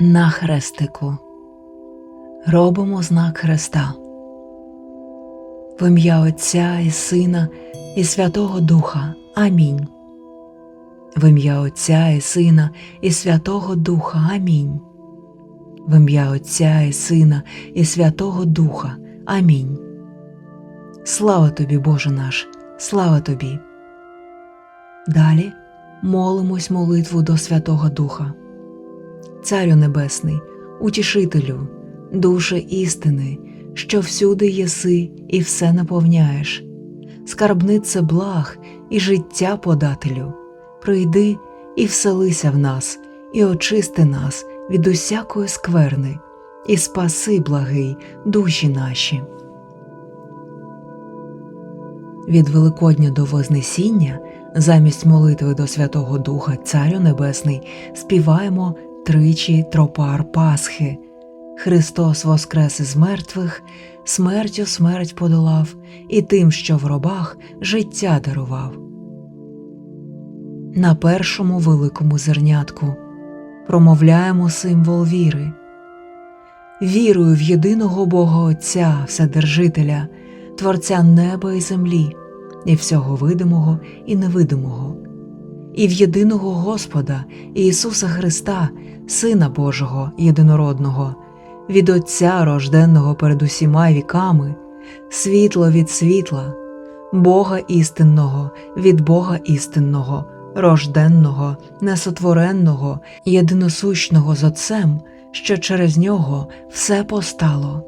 На хрестику робимо знак Христа. В ім'я Отця і Сина і Святого Духа. Амінь. В ім'я Отця і Сина і Святого Духа. Амінь. В ім'я Отця і Сина і Святого Духа. Амінь. Слава тобі, Боже наш, слава тобі. Далі молимось молитву до Святого Духа. Царю Небесний, утішителю, душе істини, що всюди єси і все наповняєш, скарбнице благ і життя подателю, прийди і вселися в нас, і очисти нас від усякої скверни, і спаси, благий, душі наші. Від Великодня до Вознесіння, замість молитви до Святого Духа, Царю Небесний, співаємо тричі тропар Пасхи. Христос воскрес із мертвих, смертю смерть подолав, і тим, що в робах життя дарував. На першому великому зернятку промовляємо символ віри. Вірую в єдиного Бога Отця, Вседержителя, Творця неба і землі, і всього видимого і невидимого, і в єдиного Господа Ісуса Христа, Сина Божого єдинородного, від Отця рожденного перед усіма віками, світло від світла, Бога істинного від Бога істинного, рожденного, несотвореного, єдиносущного з Отцем, що через нього все постало.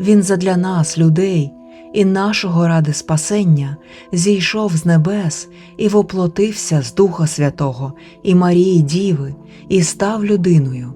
Він задля нас, людей, і нашого ради спасення зійшов з небес і воплотився з Духа Святого і Марії Діви, і став людиною,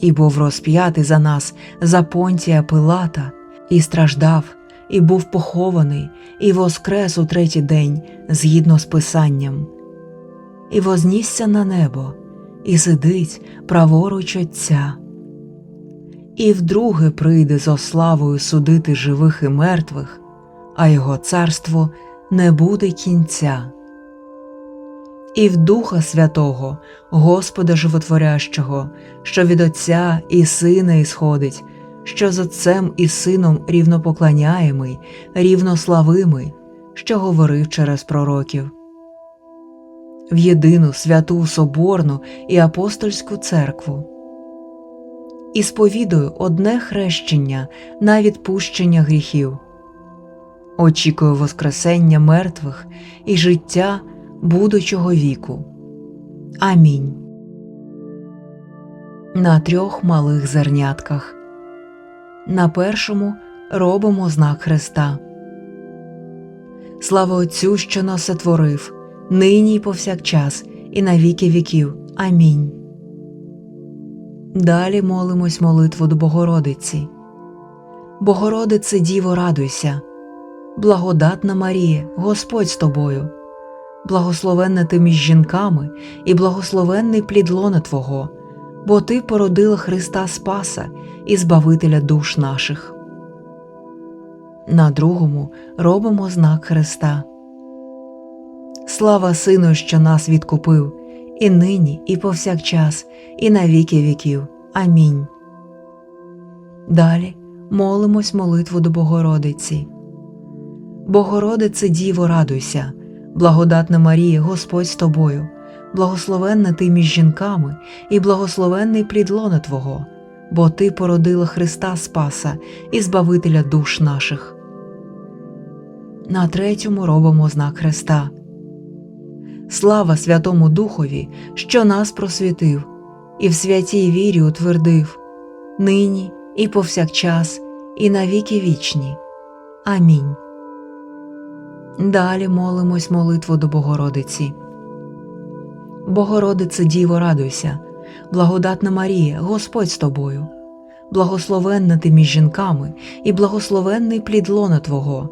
і був розп'ятий за нас за понтія Пилата, і страждав, і був похований, і воскрес у третій день згідно з Писанням, і вознісся на небо, і сидить праворуч Отця і вдруге прийде зо славою судити живих і мертвих, а його царство не буде кінця. І в Духа Святого, Господа Животворящого, що від Отця і Сина ісходить, що з Отцем і Сином рівнопоклоняємий, рівнославимий, що говорив через пророків. В єдину святу Соборну і апостольську церкву і сповідую одне хрещення на відпущення гріхів. Очікую Воскресення мертвих і життя будучого віку. Амінь. На трьох малих зернятках. На першому робимо знак Христа. Слава Отцю, що нас сотворив, нині й повсякчас, і на віки віків. Амінь. Далі молимось молитву до Богородиці. Богородице Діво, радуйся, благодатна Марія, Господь з тобою, благословенна ти між жінками і благословенний плід лона Твого, бо Ти породила Христа Спаса і Збавителя душ наших. На другому робимо знак Христа. Слава Сину, що нас відкупив і нині, і повсякчас, і на віки віків. Амінь. Далі молимось молитву до Богородиці. Богородице Діво, радуйся, благодатна Марія, Господь з тобою, благословенна ти між жінками, і благословенний плід лона Твого, бо Ти породила Христа Спаса і Збавителя душ наших. На третьому робимо знак Христа. Слава Святому Духові, що нас просвітив, і в святій вірі утвердив, нині і повсякчас, і на віки вічні. Амінь. Далі молимось молитву до Богородиці. Богородице Діво, радуйся, благодатна Марія, Господь з тобою, благословенна ти між жінками, і благословенний плід лона Твого,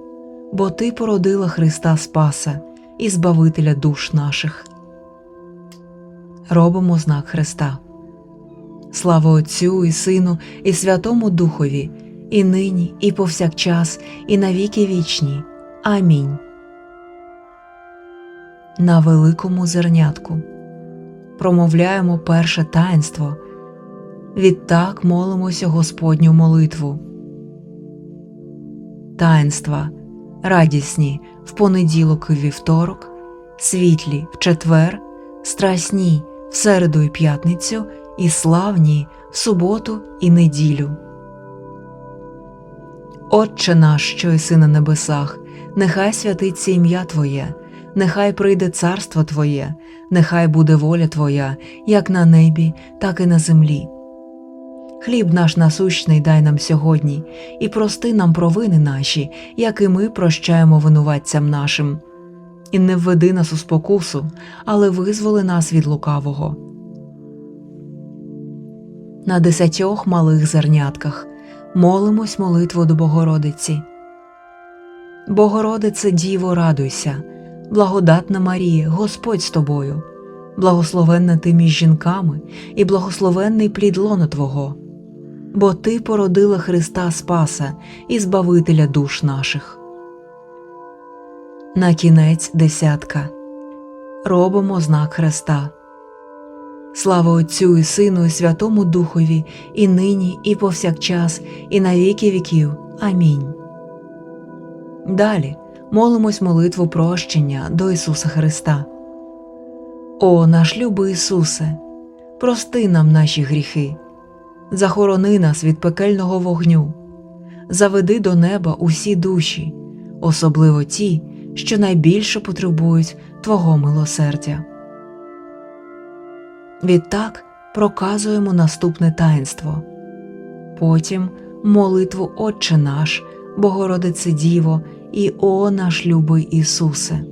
бо Ти породила Христа Спаса і Збавителя душ наших. Робимо знак Христа. Слава Отцю і Сину, і Святому Духові, і нині, і повсякчас, і на віки вічні. Амінь. На великому зернятку промовляємо перше таїнство. Відтак молимося Господню молитву. Таїнства радісні в понеділок і вівторок, світлі в четвер, страсні в середу і п'ятницю, і славні в суботу і неділю. Отче наш, що єси на небесах, нехай святиться ім'я Твоє, нехай прийде царство Твоє, нехай буде воля Твоя, як на небі, так і на землі. Хліб наш насущний дай нам сьогодні, і прости нам провини наші, як і ми прощаємо винуватцям нашим. І не введи нас у спокусу, але визволи нас від лукавого. На десятьох малих зернятках молимось молитву до Богородиці. Богородице Діво, радуйся, благодатна Марія, Господь з тобою, благословенна ти між жінками і благословенний плід лона Твого, бо Ти породила Христа Спаса і Збавителя душ наших. На кінець десятка робимо знак Христа. Слава Отцю і Сину, і Святому Духові, і нині, і повсякчас, і на віки віків. Амінь. Далі молимось молитву прощення до Ісуса Христа. О, наш любий Ісусе, прости нам наші гріхи, захорони нас від пекельного вогню, заведи до неба усі душі, особливо ті, що найбільше потребують Твого милосердя. Відтак проказуємо наступне таїнство. Потім молитву Отче наш, Богородице Діво і О наш любий Ісусе.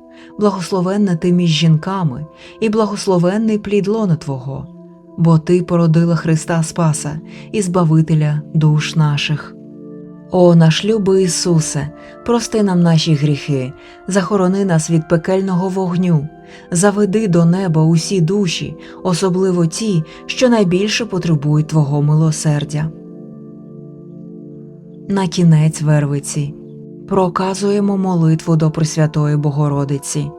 благословенна ти між жінками, і благословенний плід лона Твого, бо Ти породила Христа Спаса і Збавителя душ наших. О, наш любий Ісусе, прости нам наші гріхи, захорони нас від пекельного вогню, заведи до неба усі душі, особливо ті, що найбільше потребують Твого милосердя. На кінець вервиці проказуємо молитву до Пресвятої Богородиці.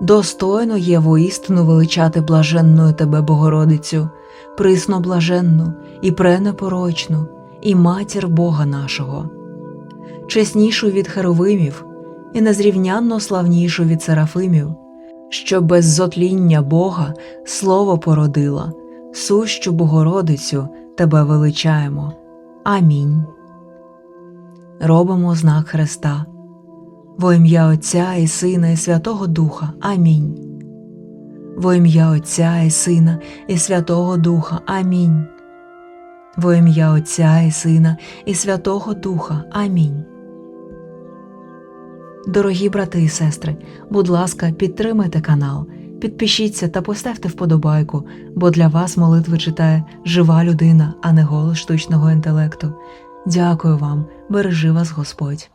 Достойно є воістину величати блаженною тебе, Богородицю, присно блаженну і пренепорочну, і матір Бога нашого, чеснішу від херовимів і незрівнянно славнішу від серафимів, що без зотління Бога слово породила, сущу Богородицю тебе величаємо. Амінь. Робимо знак Христа. Во ім'я Отця і Сина, і Святого Духа. Амінь. Во ім'я Отця і Сина, і Святого Духа. Амінь. Во ім'я Отця і Сина, і Святого Духа. Амінь. Дорогі брати і сестри, будь ласка, підтримайте канал, підпишіться та поставте вподобайку, бо для вас молитви читає жива людина, а не голос штучного інтелекту. Дякую вам, бережи вас Господь.